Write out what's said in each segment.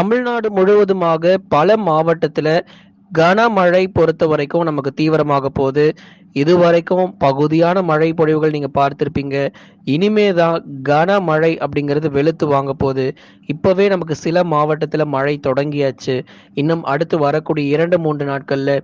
தமிழ்நாடு முழுவதுமாக பல மாவட்டத்தில் கனமழை பொறுத்த வரைக்கும் நமக்கு தீவிரமாக போகுது. இதுவரைக்கும் பகுதியான மழை பொழிவுகள் நீங்கள் பார்த்துருப்பீங்க. இனிமே தான் கனமழை அப்படிங்கிறது வெளுத்து வாங்க போகுது. இப்போவே நமக்கு சில மாவட்டத்தில் மழை தொடங்கியாச்சு. இன்னும் அடுத்து வரக்கூடிய இரண்டு மூன்று நாட்களில்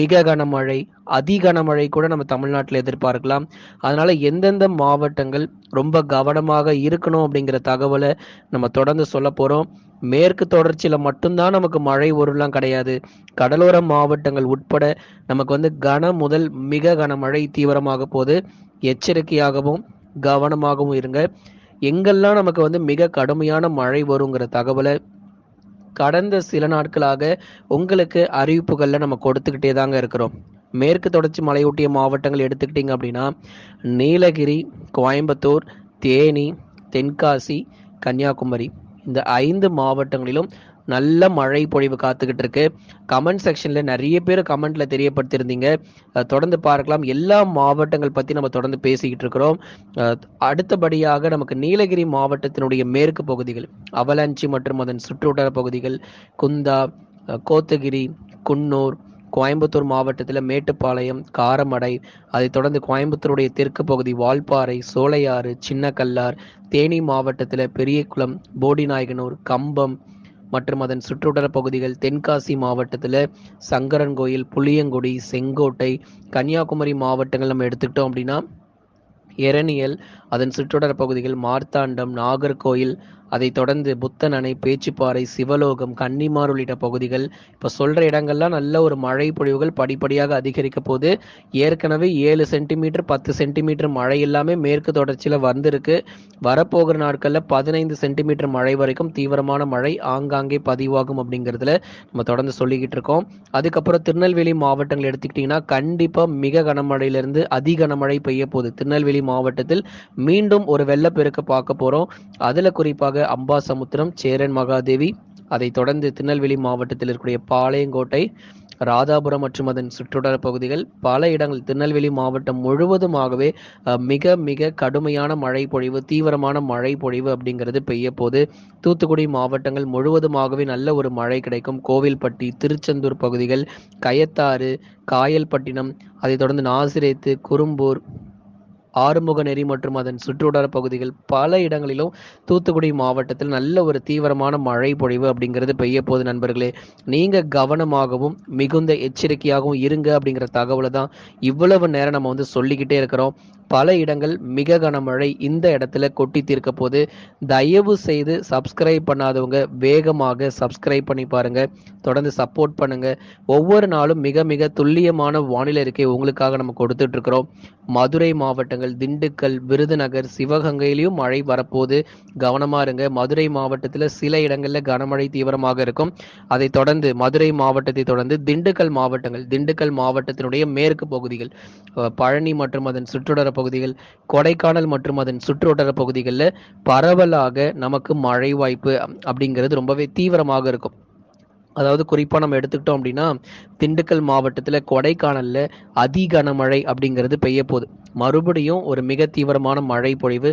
மிக கனமழை அதி கனமழை கூட நம்ம தமிழ்நாட்டில் எதிர்பார்க்கலாம். அதனால எந்தெந்த மாவட்டங்கள் ரொம்ப கவனமாக இருக்கணும் அப்படிங்கிற தகவலை நம்ம தொடர்ந்து சொல்ல போகிறோம் மேற்கு தொடர்ச்சியில் மட்டும்தான் நமக்கு மழை ஒருலாம் கிடையாது. கடலோர மாவட்டங்கள் உட்பட நமக்கு வந்து கன முதல் மிக கனமழை தீவிரமாக போது எச்சரிக்கையாகவும் கவனமாகவும் இருங்க. எங்கெல்லாம் நமக்கு வந்து மிக கடுமையான மழை வருங்கிற தகவலை கடந்த சில நாட்களாக உங்களுக்கு அறிவிப்புகளில் நம்ம கொடுத்துக்கிட்டே தாங்க இருக்கிறோம். மேற்கு தொடர்ச்சி மலையொட்டிய மாவட்டங்கள் எடுத்துக்கிட்டீங்க அப்படின்னா நீலகிரி கோயம்புத்தூர் தேனி தென்காசி கன்னியாகுமரி இந்த ஐந்து மாவட்டங்களிலும் நல்ல மழை பொழிவு காத்துக்கிட்டு இருக்கு கமெண்ட் செக்ஷன்ல நிறைய பேர் கமெண்ட்ல தெரியப்படுத்திருந்தீங்க தொடர்ந்து பார்க்கலாம். எல்லா மாவட்டங்கள் பத்தி நம்ம தொடர்ந்து பேசிக்கிட்டு இருக்கிறோம். அடுத்தபடியாக நமக்கு நீலகிரி மாவட்டத்தினுடைய மேற்கு பகுதிகள் அவலாஞ்சி மற்றும் அதன் சுற்றுவட்டார பகுதிகள் குந்தா கோத்தகிரி குன்னூர் கோயம்புத்தூர் மாவட்டத்தில் மேட்டுப்பாளையம் காரமடை அதைத் தொடர்ந்து கோயம்புத்தூருடைய தெற்கு பகுதி வால்பாறை சோலையாறு சின்னக்கல்லார் தேனி மாவட்டத்தில் பெரியகுளம் போடிநாயகனூர் கம்பம் மற்றும் அதன் சுற்றுவட்டார பகுதிகள் தென்காசி மாவட்டத்தில் சங்கரன்கோயில் புளியங்குடி செங்கோட்டை கன்னியாகுமரி மாவட்டங்கள் நம்ம எடுத்துக்கிட்டோம் அப்படின்னா எரணியல் அதன் சுற்றுவட்டார பகுதிகள் மார்த்தாண்டம் நாகர்கோயில் அதைத் தொடர்ந்து புத்தன் அணை பேச்சுப்பாறை சிவலோகம் கன்னிமார் உள்ளிட்ட பகுதிகள் இப்போ சொல்கிற இடங்கள்லாம் நல்ல ஒரு மழை பொழிவுகள் படிப்படியாக அதிகரிக்க போது ஏற்கனவே ஏழு சென்டிமீட்டர் பத்து சென்டிமீட்டர் மழை எல்லாமே மேற்கு தொடர்ச்சியில் வந்திருக்கு. வரப்போகிற நாட்களில் பதினைந்து சென்டிமீட்டர் மழை வரைக்கும் தீவிரமான மழை ஆங்காங்கே பதிவாகும் அப்படிங்கிறதுல நம்ம தொடர்ந்து சொல்லிக்கிட்டு இருக்கோம். அதுக்கப்புறம் திருநெல்வேலி மாவட்டங்கள் எடுத்துக்கிட்டிங்கன்னா கண்டிப்பாக மிக கனமழையிலிருந்து அதி கனமழை பெய்ய போகுது. திருநெல்வேலி மாவட்டத்தில் மீண்டும் ஒரு வெள்ளப்பெருக்கு பார்க்க போகிறோம் அதில் குறிப்பாக அம்பாசமுத்திரம் சேரன் மகாதேவி அதைத் தொடர்ந்து திருநெல்வேலி மாவட்டத்தில் இருக்கக்கூடிய பாளையங்கோட்டை ராதாபுரம் மற்றும் அதன் சுற்றுவட்டார பகுதிகள் பல இடங்கள் திருநெல்வேலி மாவட்டம் முழுவதுமாகவே மிக மிக கடுமையான மழை பொழிவு தீவிரமான மழை பொழிவு அப்படிங்கிறது பெய்ய போது தூத்துக்குடி மாவட்டங்கள் முழுவதுமாகவே நல்ல ஒரு மழை கிடைக்கும். கோவில்பட்டி திருச்செந்தூர் பகுதிகள் கயத்தாறு காயல்பட்டினம் அதைத் தொடர்ந்து நாசிரேத்து குறும்பூர் ஆறுமுக நெறி மற்றும் அதன் சுற்றுவட்டார பகுதிகள் பல இடங்களிலும் தூத்துக்குடி மாவட்டத்தில் நல்ல ஒரு தீவிரமான மழை பொழிவு அப்படிங்கிறது பெய்ய போது நண்பர்களே. நீங்க கவனமாகவும் மிகுந்த எச்சரிக்கையாகவும் இருங்க அப்படிங்கிற தகவலை தான் இவ்வளவு நேரம் நம்ம வந்து சொல்லிக்கிட்டே இருக்கிறோம். பல இடங்கள் மிக கனமழை இந்த இடத்துல கொட்டி தீர்க்க போது தயவு செய்து சப்ஸ்கிரைப் பண்ணாதவங்க வேகமாக சப்ஸ்கிரைப் பண்ணி பாருங்க. தொடர்ந்து சப்போர்ட் பண்ணுங்க. ஒவ்வொரு நாளும் மிக மிக துல்லியமான வானிலை இருக்கை உங்களுக்காக நம்ம கொடுத்துட்டு இருக்கிறோம் மதுரை மாவட்டங்கள் திண்டுக்கல் விருதுநகர் சிவகங்கையிலையும் மழை வரப்போது கவனமா இருங்க. மதுரை மாவட்டத்தில் சில இடங்களில் கனமழை தீவிரமாக இருக்கும். அதை தொடர்ந்து மதுரை மாவட்டத்தை தொடர்ந்து திண்டுக்கல் மாவட்டங்கள் திண்டுக்கல் மாவட்டத்தினுடைய மேற்கு பகுதிகள் பழனி மற்றும் அதன் சுற்றுவட்டார பகுதிகள் கொடைக்கானல் மற்றும் அதன் சுற்றுவட்டார பகுதிகளில் பரவலாக நமக்கு மழை வாய்ப்பு அப்படிங்கிறது ரொம்பவே தீவிரமாக இருக்கும். அதாவது குறிப்பாக நம்ம எடுத்துக்கிட்டோம் அப்படின்னா திண்டுக்கல் மாவட்டத்தில் கொடைக்கானலில் அதி கனமழை அப்படிங்கிறது பெய்ய போகுது. மறுபடியும் ஒரு மிக தீவிரமான மழை பொழிவு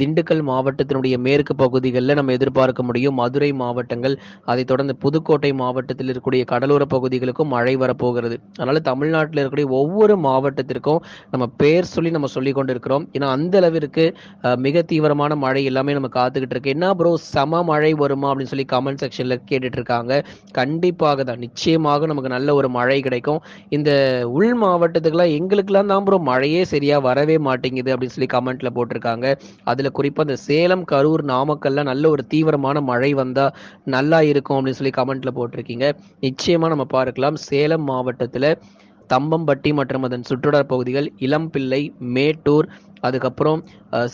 திண்டுக்கல் மாவட்டத்தினுடைய மேற்கு பகுதிகளில் நம்ம எதிர்பார்க்க முடியும். மதுரை மாவட்டங்கள் அதைத் தொடர்ந்து புதுக்கோட்டை மாவட்டத்தில் இருக்கக்கூடிய கடலோர பகுதிகளுக்கும் மழை வரப்போகிறது அதனால தமிழ்நாட்டில் இருக்கக்கூடிய ஒவ்வொரு மாவட்டத்திற்கும் நம்ம பேர் சொல்லி நம்ம சொல்லி கொண்டு இருக்கிறோம் ஏன்னா அந்த அளவிற்கு மிக தீவிரமான மழை எல்லாமே நம்ம காத்துக்கிட்டு இருக்கு. என்ன ப்ரோ சம மழை வருமா அப்படின்னு சொல்லி கமெண்ட் செக்ஷன்ல கேட்டுட்டு இருக்காங்க. கண்டிப்பாக தான் நிச்சயமாக நமக்கு நல்ல ஒரு மழை கிடைக்கும். இந்த உள் மாவட்டத்துக்குலாம் எங்களுக்குலாம் தான் ப்ரோ மழையே சரியா வரவே மாட்டேங்குது அப்படின்னு சொல்லி கமெண்ட்ல போட்டிருக்காங்க. அதுல குறிப்பா இந்த சேலம் கரூர் நாமக்கல்ல நல்ல ஒரு தீவிரமான மழை வந்தா நல்லா இருக்கும் அப்படின்னு சொல்லி கமெண்ட்ல போட்டிருக்கீங்க. நிச்சயமா நம்ம பார்க்கலாம். சேலம் மாவட்டத்துல தம்பம்பட்டி மற்றும் அதன் சுற்றுலா பகுதிகள் இளம்பிள்ளை மேட்டூர் அதுக்கப்புறம்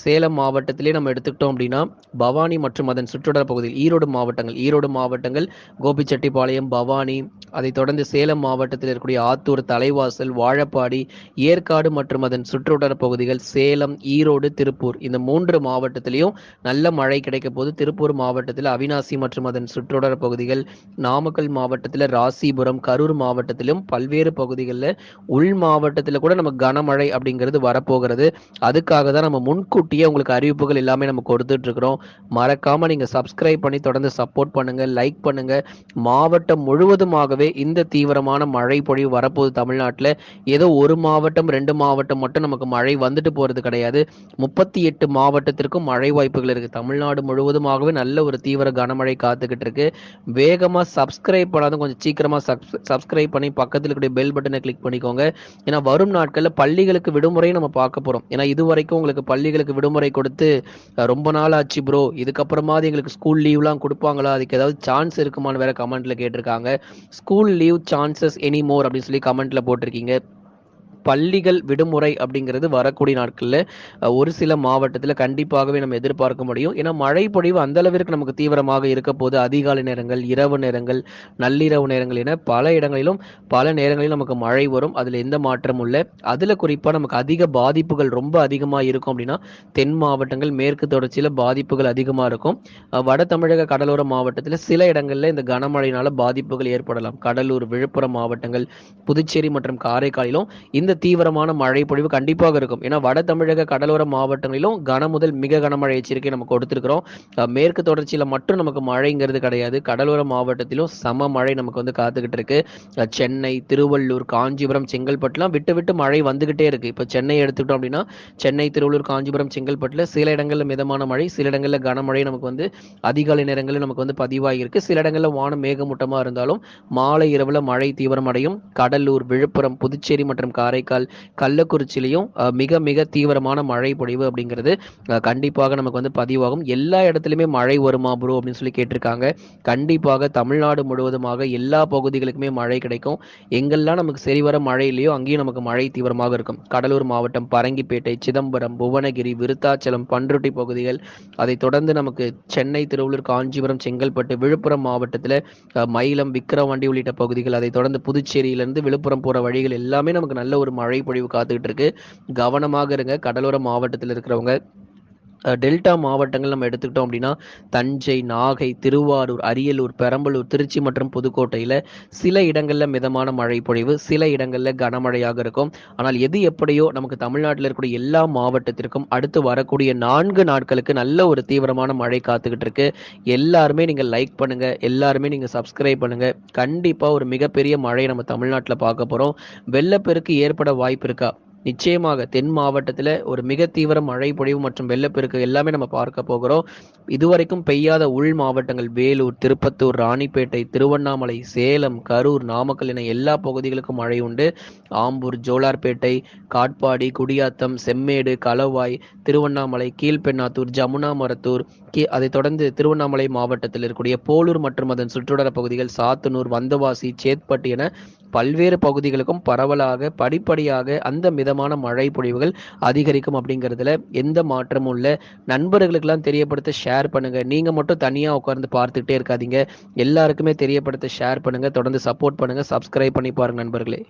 சேலம் மாவட்டத்திலே நம்ம எடுத்துக்கிட்டோம் அப்படின்னா பவானி மற்றும் அதன் சுற்றுலா பகுதியில் ஈரோடு மாவட்டங்கள் ஈரோடு மாவட்டங்கள் கோபிச்செட்டிப்பாளையம் பவானி அதைத் தொடர்ந்து சேலம் மாவட்டத்தில் இருக்கக்கூடிய ஆத்தூர் தலைவாசல் வாழப்பாடி ஏற்காடு மற்றும் அதன் சுற்றுவட்டார பகுதிகள் சேலம் ஈரோடு திருப்பூர். இந்த மூன்று மாவட்டத்திலையும் நல்ல மழை கிடைக்க போது திருப்பூர் மாவட்டத்தில் அவினாசி மற்றும் அதன் சுற்றுவட்டார பகுதிகள் நாமக்கல் மாவட்டத்தில் ராசிபுரம் கரூர் மாவட்டத்திலும் பல்வேறு பகுதிகளில் உள் மாவட்டத்தில் கூட நமக்கு கனமழை அப்படிங்கிறது வரப்போகிறது. அது அதுக்காக தான் நம்ம முன்கூட்டியே உங்களுக்கு அறிவிப்புகள் எல்லாமே நம்ம கொடுத்துட்டு இருக்கிறோம் மறக்காம நீங்க சப்ஸ்கிரைப் பண்ணி தொடர்ந்து சப்போர்ட் பண்ணுங்க லைக் பண்ணுங்க. மாவட்டம் முழுவதுமாகவே இந்த தீவிரமான மழை பொழிவு வரப்போகுது தமிழ்நாட்டில். ஏதோ ஒரு மாவட்டம் ரெண்டு மாவட்டம் மட்டும் நமக்கு மழை வந்துட்டு போறது கிடையாது. முப்பத்தி எட்டு மாவட்டத்திற்கும் மழை வாய்ப்புகள் இருக்கு. தமிழ்நாடு முழுவதுமாகவே நல்ல ஒரு தீவிர கனமழை காத்துக்கிட்டு இருக்கு வேகமா சப்ஸ்கிரைப் பண்ணாத கொஞ்சம் சீக்கிரமா சப்ஸ்கிரைப் பண்ணி பக்கத்தில் இருக்கக்கூடிய பெல் பட்டனை கிளிக் பண்ணிக்கோங்க. ஏன்னா வரும் நாட்களில் பள்ளிகளுக்கு விடுமுறையும் நம்ம பார்க்க போறோம். ஏன்னா இது வரைக்கும் உங்களுக்கு பள்ளிகளுக்கு விடுமுறை கொடுத்து ரொம்ப நாள் ஆச்சு ப்ரோ இதுக்கப்புறமாவது எங்களுக்கு ஸ்கூல் லீவ்லாம் கொடுப்பாங்களா? அதுக்கு ஏதாவது சான்ஸ் இருக்குமான்னு வேற கமெண்ட்ல கேட்டிருக்காங்க. School leave chances any more அப்படின்னு சொல்லி கமெண்ட்ல போட்டிருக்கீங்க. பள்ளிகள் விடுமுறை அப்படிங்கிறது வரக்கூடிய நாட்களில் ஒரு சில மாவட்டத்தில் கண்டிப்பாகவே நம்ம எதிர்பார்க்க முடியும். ஏன்னா மழை பொழிவு அந்த அளவிற்கு நமக்கு தீவிரமாக இருக்க போது அதிகாலை நேரங்கள் இரவு நேரங்கள் நள்ளிரவு நேரங்கள் என பல இடங்களிலும் பல நேரங்களிலும் நமக்கு மழை வரும். அதில் எந்த மாற்றமும் இல்லை. அதில் குறிப்பாக நமக்கு அதிக பாதிப்புகள் ரொம்ப அதிகமாக இருக்கும் அப்படின்னா தென் மாவட்டங்கள் மேற்கு தொடர்ச்சியில் பாதிப்புகள் அதிகமாக இருக்கும். வட தமிழக கடலோர மாவட்டத்தில் சில இடங்களில் இந்த கனமழையினால பாதிப்புகள் ஏற்படலாம். கடலூர் விழுப்புரம் மாவட்டங்கள் புதுச்சேரி மற்றும் காரைக்காலிலும் இந்த தீவிரமான மழை பொழிவு கண்டிப்பாக இருக்கும். ஏன்னா வட தமிழக கடலோர மாவட்டங்களிலும் கன முதல் மிக கனமழை எச்சரிக்கை நம்ம கொடுத்திருக்கிறோம். மேற்கு தொடர்ச்சியில மட்டும் நமக்கு மழைங்கிறது கிடையாது. கடலோர மாவட்டத்திலும் சம மழை நமக்கு வந்து காத்துக்கிட்டு இருக்கு. சென்னை திருவள்ளூர் காஞ்சிபுரம் செங்கல்பட்டுலாம் விட்டு விட்டு மழை வந்துகிட்டே இருக்கு. இப்போ சென்னை எடுத்துக்கிட்டோம் அப்படின்னா சென்னை திருவள்ளூர் காஞ்சிபுரம் செங்கல்பட்டுல சில இடங்கள்ல மிதமான மழை சில இடங்கள்ல கனமழை நமக்கு வந்து அதிகாலை நேரங்களில் நமக்கு வந்து பதிவாகியிருக்கு சில இடங்கள்ல வானம் மேகமூட்டமா இருந்தாலும் மாலை இரவுல மழை தீவிரமடையும். கடலூர் விழுப்புரம் புதுச்சேரி மற்றும் காரை காரைக்கால் கள்ளக்குறிச்சியிலையும் மிக மிக தீவிரமான மழை பொழிவு அப்படிங்கிறது கண்டிப்பாக நமக்கு வந்து பதிவாகும். எல்லா இடத்துலையுமே மழை வருமா ப்ரோ அப்படின்னு சொல்லி கேட்டிருக்காங்க. கண்டிப்பாக தமிழ்நாடு முழுவதுமாக எல்லா பகுதிகளுக்குமே மழை கிடைக்கும். எங்கெல்லாம் நமக்கு சரிவர மழை இல்லையோ அங்கேயும் நமக்கு மழை தீவிரமாக இருக்கும். கடலூர் மாவட்டம் பரங்கிப்பேட்டை சிதம்பரம் புவனகிரி விருத்தாச்சலம் பன்ருட்டி பகுதிகள். அதை தொடர்ந்து நமக்கு சென்னை திருவள்ளூர் காஞ்சிபுரம் செங்கல்பட்டு விழுப்புரம் மாவட்டத்தில் மயிலம் விக்கிரவாண்டி உள்ளிட்ட பகுதிகள் அதை தொடர்ந்து புதுச்சேரியிலிருந்து விழுப்புரம் போகிற வழிகள் எல்லாமே நமக்கு நல்ல ஒரு மழை பொழிவு காத்துக்கிட்டு இருக்கு. கவனமாக இருங்க. கடலோர மாவட்டத்தில் இருக்கிறவங்க டெல்டா மாவட்டங்கள் நம்ம எடுத்துக்கிட்டோம் அப்படின்னா தஞ்சை நாகை திருவாரூர் அரியலூர் பெரம்பலூர் திருச்சி மற்றும் புதுக்கோட்டையில் சில இடங்களில் மிதமான மழை பொழிவு சில இடங்களில் கனமழையாக இருக்கும். ஆனால் எது எப்படியோ நமக்கு தமிழ்நாட்டில் இருக்கக்கூடிய எல்லா மாவட்டத்திற்கும் அடுத்து வரக்கூடிய நான்கு நாட்களுக்கு நல்ல ஒரு தீவிரமான மழை காத்துக்கிட்டு இருக்கு. எல்லாருமே நீங்கள் லைக் பண்ணுங்க எல்லாருமே நீங்கள் சப்ஸ்கிரைப் பண்ணுங்க. கண்டிப்பாக ஒரு மிகப்பெரிய மழை நம்ம தமிழ்நாட்டில் பார்க்க போகிறோம் வெள்ளப்பெருக்கு ஏற்பட வாய்ப்பு இருக்கா? நிச்சயமாக தென் மாவட்டத்தில் ஒரு மிக தீவிர மழை பொழிவு மற்றும் வெள்ளப்பெருக்கு எல்லாமே நம்ம பார்க்க போகிறோம். இதுவரைக்கும் பெய்யாத உள் மாவட்டங்கள் வேலூர் திருப்பத்தூர் ராணிப்பேட்டை திருவண்ணாமலை சேலம் கரூர் நாமக்கல் என எல்லா பகுதிகளுக்கும் மழை உண்டு. ஆம்பூர் ஜோலார்பேட்டை காட்பாடி குடியாத்தம் செம்மேடு களவாய் திருவண்ணாமலை கீழ்பெண்ணாத்தூர் ஜமுனாமரத்தூர் கீ அதைத் தொடர்ந்து திருவண்ணாமலை மாவட்டத்தில் இருக்கக்கூடிய போலூர் மற்றும் அதன் சுற்றுவட்டார பகுதிகள் சாத்தனூர் வந்தவாசி சேத்பட்டு என பல்வேறு பகுதிகளுக்கும் பரவலாக படிப்படியாக அந்த மித விதமான மழை பொழிவுகள் அதிகரிக்கும் அப்படிங்கிறதுல எந்த மாற்றமும் இல்லை. நண்பர்களுக்கெல்லாம் தெரியப்படுத்த ஷேர் பண்ணுங்க. நீங்க மட்டும் தனியா உட்கார்ந்து பார்த்துக்கிட்டே இருக்காதீங்க. எல்லாருக்குமே தெரியப்படுத்த ஷேர் பண்ணுங்க. தொடர்ந்து சப்போர்ட் பண்ணுங்க. சப்ஸ்கிரைப் பண்ணி பாருங்க நண்பர்களே.